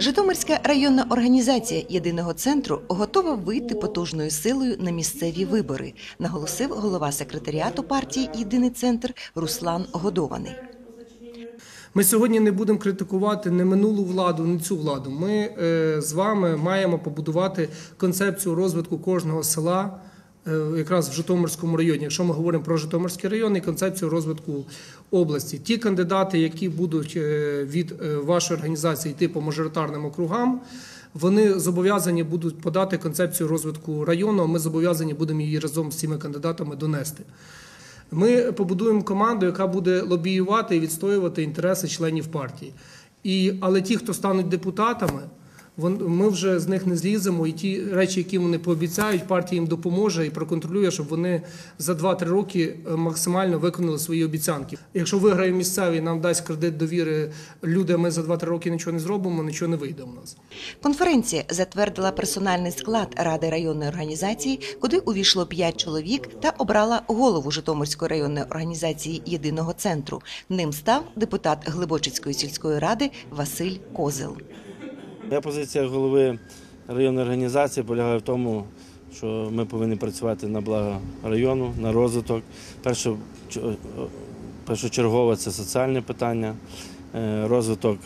Житомирська районна організація єдиного центру готова вийти потужною силою на місцеві вибори, наголосив голова секретаріату партії Єдиний центр Руслан Годований. Ми сьогодні не будемо критикувати не минулу владу, не цю владу. Ми е, з вами маємо побудувати концепцію розвитку кожного села. Е, Якраз в Житомирському районі, якщо ми говоримо про Житомирський район і концепцію розвитку області, ті кандидати, які будуть е, від е, вашої організації йти по мажоритарним округам, вони зобов'язані будуть подати концепцію розвитку району. а Ми зобов'язані будемо її разом з цими кандидатами донести. Ми побудуємо команду, яка буде лобіювати і відстоювати інтереси членів партії. І, але ті, хто стануть депутатами, ми вже з них не зліземо, і ті речі, які вони пообіцяють, партія їм допоможе і проконтролює, щоб вони за 2-3 роки е, максимально виконали свої обіцянки. Якщо виграє місцевий, нам дасть кредит довіри люди, ми за 2-3 роки нічого не зробимо, нічого не вийде у нас. Конференція затвердила персональний склад ради районної організації, куди увійшло 5 чоловік та обрала голову Житомирської районної організації Єдиного центру. Ним став депутат Глибочицької сільської ради Василь Козел. Моя позиція голови районної організації полягає в тому, що ми повинні працювати на благо району, на розвиток. Перше, першочергове це соціальне питання, е, розвиток